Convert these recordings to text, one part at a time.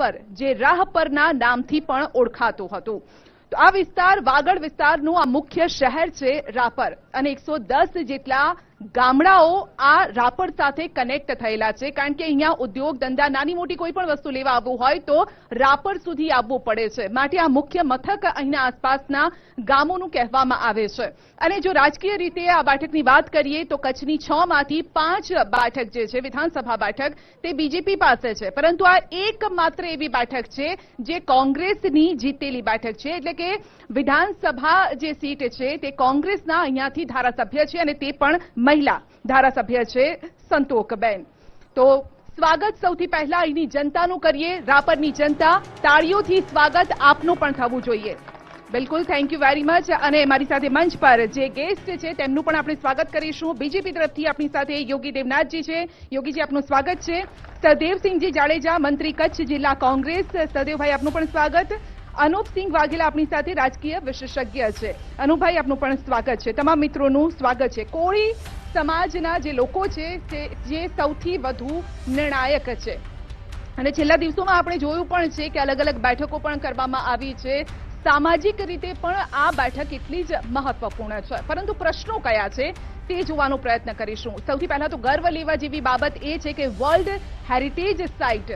રાપર જે રાહ પરના નામથી પણ ઓળખાતું હતું. તો આ વિસ્તાર વાગડ વિસ્તારનું આ મુખ્ય શહેર છે રાપર. અને એકસો જેટલા ગામડાઓ આ રાપર સાથે કનેક્ટ થયેલા છે. કારણ કે અહીંયા ઉદ્યોગ ધંધા, નાની મોટી કોઈ પણ વસ્તુ લેવા આવવું હોય તો રાપર સુધી આવવું પડે છે. માટે આ મુખ્ય મથક અહીંના આસપાસના ગામોનું કહેવામાં આવે છે. અને જો રાજકીય રીતે આ બેઠકની વાત કરીએ તો કચ્છની છ માંથી પાંચ બેઠક જે છે, વિધાનસભા બેઠક, તે બીજેપી પાસે છે. પરંતુ આ એકમાત્ર એવી બેઠક છે જે કોંગ્રેસની જીતેલી બેઠક છે. એટલે કે વિધાનસભા જે સીટ છે, તે કોંગ્રેસના અહીંયાથી ધારાસભ્ય છે અને તે પણ મહિલા ધારાસભ્ય છે સંતોકબેન તો સ્વાગત સૌથી પહેલા અહીંની જનતાનું કરીએ રાપરની જનતા. તાળીઓથી સ્વાગત આપનું પણ થવું જોઈએ. બિલકુલ થેન્ક યુ વેરી મચ અને મારી સાથે મંચ પર જે ગેસ્ટ છે તેમનું પણ આપણે સ્વાગત કરીશું. બીજેપી તરફથી આપણી સાથે યોગી દેવનાથજી છે. યોગીજી, આપનું સ્વાગત છે. સરદેવસિંહજી જાડેજા, મંત્રી કચ્છ જિલ્લા કોંગ્રેસ. સદેવભાઈ આપનું પણ સ્વાગત. અનુપસિંહ વાઘેલા આપણી સાથે રાજકીય વિશેષજ્ઞ છે. અનુભાઈ, આપનું પણ સ્વાગત છે. તમામ મિત્રોનું સ્વાગત છે. કોળી સમાજના જે લોકો છે, તે જે સૌથી વધુ નિર્ણાયક છે. અને છેલ્લા દિવસોમાં આપણે જોયું પણ છે કે અલગ અલગ બેઠકો પણ કરવામાં આવી છે. સામાજિક રીતે પણ આ બેઠક એટલી જ મહત્વપૂર્ણ છે. પરંતુ પ્રશ્નો કયા છે, તે જોવાનો પ્રયત્ન કરીશું. સૌથી પહેલા તો ગર્વ લેવા જેવી બાબત એ છે કે વર્લ્ડ હેરિટેજ સાઇટ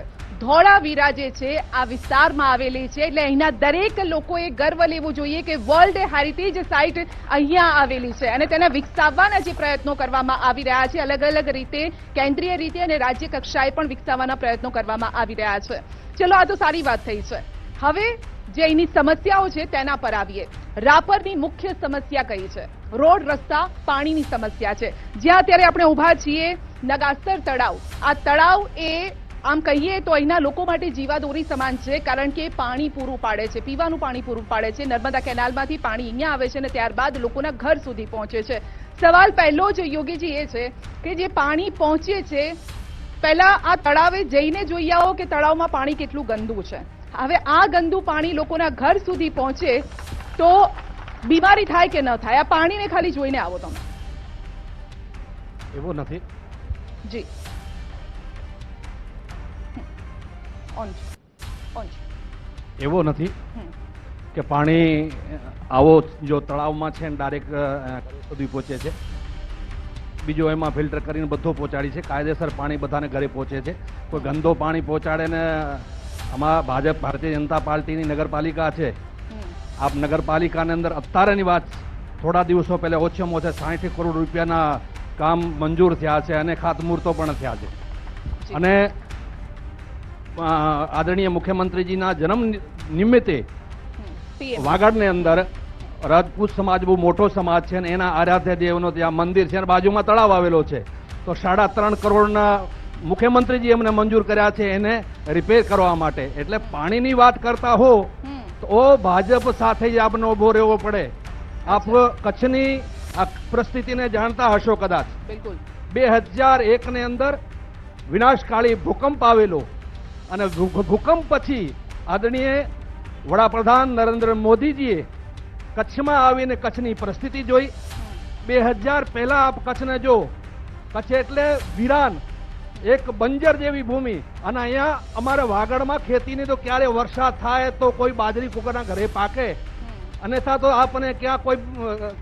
ધોળાવીરા જે છે, આ વિસ્તારમાં આવેલી છે. એટલે અહીંના દરેક લોકોએ ગર્વ લેવું જોઈએ કે વર્લ્ડ હેરિટેજ સાઇટ અહીંયા આવેલી છે અને તેને વિકસાવવાના જે પ્રયત્નો કરવામાં આવી રહ્યા છે. અલગ અલગ રીતે, કેન્દ્રીય રીતે અને રાજ્ય કક્ષાએ પણ વિકસાવવાના પ્રયત્નો કરવામાં આવી રહ્યા છે. ચલો, આ તો સારી વાત થઈ છે. હવે જે અહીંની સમસ્યાઓ છે, તેના પર આવીએ. રાપરની મુખ્ય સમસ્યા કઈ છે? રોડ, રસ્તા, પાણીની સમસ્યા છે. જ્યાં અત્યારે આપણે ઊભા છીએ નગાસ્તર તળાવ. આ તળાવ એ આમ કહીએ તો અહીંના લોકો માટે જીવાદોરી સમાન છે કારણ કે પાણી પૂરું પાડે છે પીવાનું પાણી પૂરું પાડે છે નર્મદા કેનાલમાંથી પાણી અહીંયા આવે છે અને ત્યારબાદ લોકોના ઘર સુધી પહોંચે છે. સવાલ પહેલો જ યોગીજી એ છે કે જે પાણી પહોંચે છે પહેલા આ તળાવે જઈને જોઈ આવો કે તળાવમાં પાણી કેટલું ગંદુ છે. હવે આ ગંદુ પાણી લોકોના ઘર સુધી પહોંચે તો બીમારી થાય કે ન થાય? આ પાણીને ખાલી જોઈને આવો તમે. એવું નથી. જી. એવું નથી કે પાણી આવો જો તળાવમાં છે ને ડાયરેક્ટ સુધી પહોંચે છે. બીજું એમાં ફિલ્ટર કરીને બધો પહોંચાડી છે. કાયદેસર પાણી બધાને ઘરે પહોંચે છે. કોઈ ગંદો પાણી પહોંચાડે ને આમાં ભાજપ ભારતીય જનતા પાર્ટીની નગરપાલિકા છે. આપ નગરપાલિકાની અંદર અત્યારેની વાત થોડા દિવસો પહેલાં ઓછામાં ઓછા સાહીઠ કરોડ રૂપિયાના કામ મંજૂર થયા છે અને ખાતમુહૂર્તો પણ થયા છે. અને આદરણીય મુખ્યમંત્રીજીના જન્મ નિમિત્તે વાગડની અંદર રાજપૂત સમાજ બહુ મોટો સમાજ છે અને એના આરાધ્ય દેવનો ત્યાં મંદિર છે. અને બાજુમાં તળાવ આવેલો છે. તો સાડા ત્રણ કરોડના મુખ્યમંત્રીજી એમને મંજૂર કર્યા છે એને રિપેર કરવા માટે. એટલે પાણીની વાત કરતા હો. તો ભાજપ સાથે જ આપનો ઊભો રહેવો પડે. આપ કચ્છની આ પરિસ્થિતિને જાણતા હશો કદાચ. બિલકુલ. બે હજાર એકની અંદર વિનાશકાળી ભૂકંપ આવેલો. અને ભૂકંપ પછી આદરણીય વડાપ્રધાન નરેન્દ્ર મોદીજીએ કચ્છમાં આવીને કચ્છની પરિસ્થિતિ જોઈ. બે હજાર પહેલા આપ કચ્છને જો, કચ્છ એટલે વિરાન, એક બંજર જેવી ભૂમિ. અને અહીંયા અમારે વાગડમાં ખેતીની તો ક્યારે વરસાદ થાય તો કોઈ બાજરી કુકરના ઘરે પાકે. અન્યથા તો આપને ક્યાં કોઈ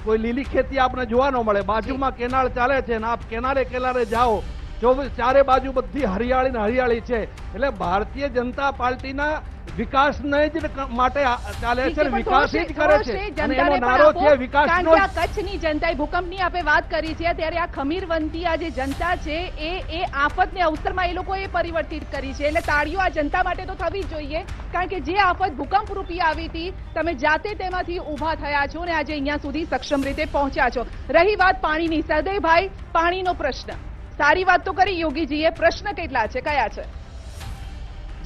કોઈ લીલી ખેતી આપને જોવા ન મળે. બાજુમાં કેનાલ ચાલે છે ને આપ કેનાલે કેનાલે જાઓ. ચોવીસ ચારે બાજુ બધી હરિયાળી ને હરિયાળી છે. એટલે ભારતીય જનતા પાર્ટીના વિકાસને જ માટે ચાલે છે વિકાસ જ કરે છે. અને એનો નારો છે વિકાસનો કચ્છની જનતાએ ભૂકંપની આપે વાત કરી છે. ત્યારે આ ખમીરવંતી આ જે જનતા છે એ એ આફતને અવસરમાં એ લોકોએ પરિવર્તિત કરી છે. એટલે તાળીઓ આ જનતા માટે તો થવી જ જોઈએ. કારણ કે જે આફત ભૂકંપ રૂપી આવી હતી તમે જાતે તેમાંથી ઊભા થયા છો અને આજે અહીંયા સુધી સક્ષમ રીતે પહોંચ્યા છો. રહી વાત પાણીની. સરદયભાઈ પાણીનો પ્રશ્ન. સારી વાત તો કરી, યોગીજીએ પ્રશ્ન કેટલા છે, કયા છે?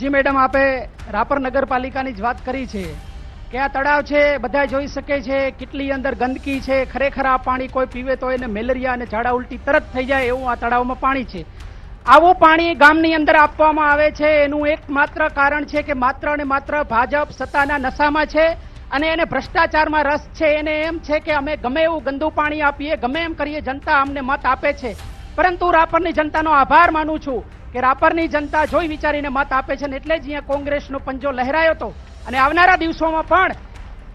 જી મેડમ, આપે રાપર નગરપાલિકાની જ વાત કરી છે કે આ તળાવ છે બધા જોઈ શકે છે, કેટલી અંદર ગંદકી છે, ખરેખર આ પાણી કોઈ પીવે તો એને મેલેરિયા અને ઝાડા ઉલટી તરત થઈ જાય એવું આ તળાવમાં પાણી છે. આવું પાણી ગામની અંદર આપવામાં આવે છે, એનું એકમાત્ર કારણ છે કે માત્ર ને માત્ર ભાજપ સત્તાના નશામાં છે અને એને ભ્રષ્ટાચારમાં રસ છે. એને એમ છે કે અમે ગમે એવું ગંદુ પાણી આપીએ, ગમે એમ કરીએ, જનતા અમને મત આપે છે. પરંતુ રાપરની જનતાનો આભાર માનું છું કે રાપરની જનતા જોઈ વિચારીને મત આપે છે ને એટલે જ અહીંયા કોંગ્રેસનો પંજો લહેરાયો હતો અને આવનારા દિવસોમાં પણ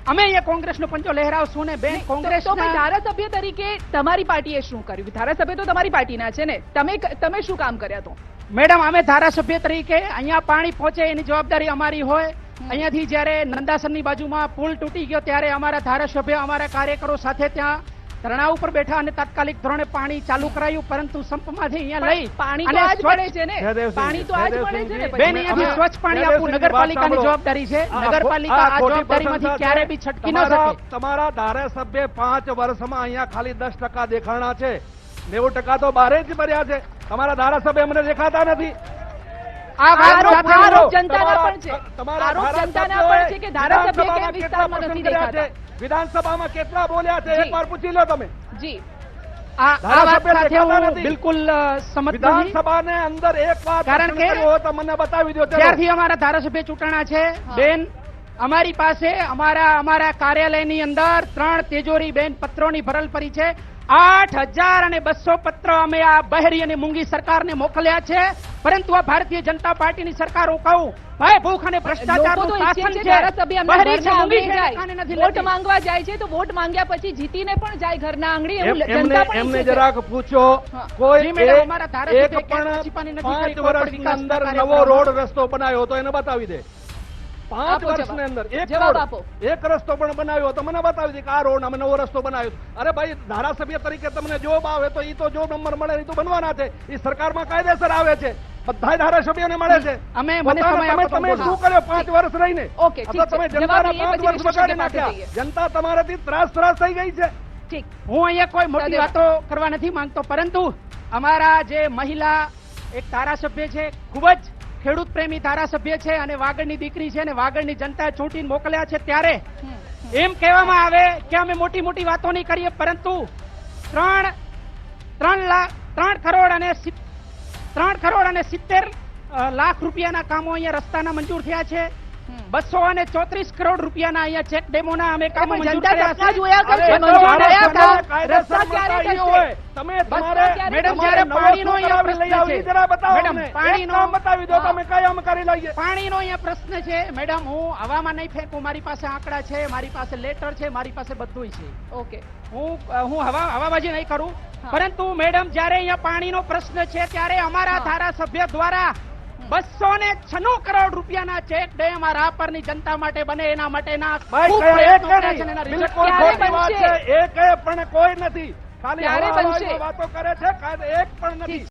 અમે અહીંયા કોંગ્રેસનો પંજો લહેરાવશું ને બેન કોંગ્રેસ ધારાસભ્ય તરીકે તમારી પાર્ટીએ શું કર્યું? ધારાસભ્ય તો તમારી પાર્ટીના છે ને. તમે તમે શું કામ કર્યા તો? મેડમ અમે ધારાસભ્ય તરીકે અહીંયા પાણી પહોંચે એની જવાબદારી અમારી હોય. અહીંયાથી જ્યારે નંદાસરની બાજુમાં પુલ તૂટી ગયો ત્યારે અમારા ધારાસભ્ય અમારા કાર્યકરો સાથે ત્યાં ધરણા ઉપર બેઠા અને તાત્કાલિક ધોરણે પાણી ચાલુ કરાયું પરંતુ સંપમાંથી અહીંયા લઈ પાણી તો આજ છે ને? પાણી તો આજ પડે છે ને બેન અહીંયાથી સ્વચ્છ પાણી આપવું નગરપાલિકાની જવાબદારી છે. નગરપાલિકા આ જવાબદારીમાંથી ક્યારે. બી છટકી ન તમારા- શકે. તમારા ધારાસભ્ય પાંચ વર્ષમાં અહીંયા ખાલી દસ ટકા દેખાણા છે. નેવું ટકા તો બારે જ ભર્યા છે. તમારા ધારાસભ્ય મને દેખાતા નથી. આ આરોપ- આરોપ જનતાના પણ છે. આરોપ જનતાના પણ છે કે ધારાસભ્ય વિધાનસભામાં વિસ્તારમાં નથી દેખાતા. વિધાનસભામાં કેટલા બોલ્યા છે? જી. પૂછી લો તમે. જી. આ આ વાત સાથે હું બિલકુલ અ, વિધાનસભાને અંદર એક વાર કારણ કે કર્યો હોય તો મને બતાવી દો ત્યારથી અમારા ધારાસભ્ય ચૂંટણા છે બેન અમારી પાસે અમારા અમારા કાર્યાલયની અંદર ત્રણ તેજોરી બેન પત્રોની ભરલ પડી છે. આઠ હજાર અને બસો પત્ર અમે આ બહેરી અને મૂંગી સરકારને મોકલ્યા છે. પરંતુ આ ભારતીય જનતા પાર્ટીની સરકાર હું કહું ભાઈ ભૂખ અને ભ્રષ્ટાચારનું શાસન છે. છે ધારાસભ્ય એમના બહેરી છે, ઘરના મૂંગી આંગણે છે, જાય. કાને નથી વોટ માંગવા જાય છે તો વોટ માંગ્યા પછી જીતીને પણ જાય ઘરના આંગણે એવું જનતા પણ એમને જરાક પૂછો કોઈ એક- અમારા ધારાસભ્ય એક કે પણ પાંચ કરી, કોઈ પણ વર્ષની અંદર નવો રોડ રસ્તો બનાવ્યો તો એને બતાવી દે. પાંચ. વર્ષની અંદર એક રોડ એક રસ્તો પણ બનાવ્યો તો મને બતાવી દે કે આ રોડ અમે નવો રસ્તો બનાવ્યો અરે ભાઈ ધારાસભ્ય તરીકે તમને જોબ આવે તો એ તો જોબ નંબર મળે એ તો બનવાના છે. ઈ સરકારમાં કાયદેસર આવે છે. બધા ધારાસભ્યોને મળે છે. અમે મને સમય આપો તમે શું કર્યો પાંચ વર્ષ રહીને? ઓકે, ઠીક તમે જનતાના જવાબ પાંચ વર્ષ બગાડી નાખ્યા. જનતા તમારાથી ત્રાસ ત્રાસ થઈ ગઈ છે. ઠીક. હું અહીંયા કોઈ મોટી વાતો કરવા નથી માંગતો પરંતુ અમારા જે મહિલા એક ધારાસભ્ય છે ખૂબ જ ખેડૂત પ્રેમી ધારાસભ્ય છે અને વાગડની દીકરી છે અને વાગડની જનતાએ ચૂંટીને મોકલ્યા છે ત્યારે એમ કહેવામાં આવે કે અમે મોટી મોટી વાતો નહીં કરીએ પરંતુ ત્રણ ત્રણ લાખ ત્રણ કરોડ અને ત્રણ કરોડ અને સિત્તેર લાખ રૂપિયાના કામો અહીંયા રસ્તાના મંજૂર થયા છે. બસો અને ચોત્રીસ કરોડ રૂપિયાના અહીંયા ચેક ડેમોના અમે કામો મંજૂર કર્યા છે. તમે તમારે મેડમ, જયારે પાણીનો અહીંયા કરાવી લઈ પ્રશ્ન આવો, ઈ છે. જરા બતાવો મેડમ, પાણીનો- બતાવી દો તમે કઈ અમે કરી લઈએ. પાણીનો અહીંયા પ્રશ્ન છે. મેડમ હું હવામાં નહીં ફેંકું. મારી પાસે આંકડા છે મારી પાસે લેટર છે મારી પાસે બધુંય છે. ઓકે. હું હું હવા હવાબાજી નહીં કરું. પરંતુ મેડમ જ્યારે અહીંયા પાણીનો પ્રશ્ન છે ત્યારે અમારા ધારાસભ્ય દ્વારા બસો ને છન્નું કરોડ રૂપિયાના ચેક ડેમ આ રાપરની જનતા માટે બને. એના માટેના પણ કોઈ નથી. ખાલી વાતો કરે છે એક પણ નથી.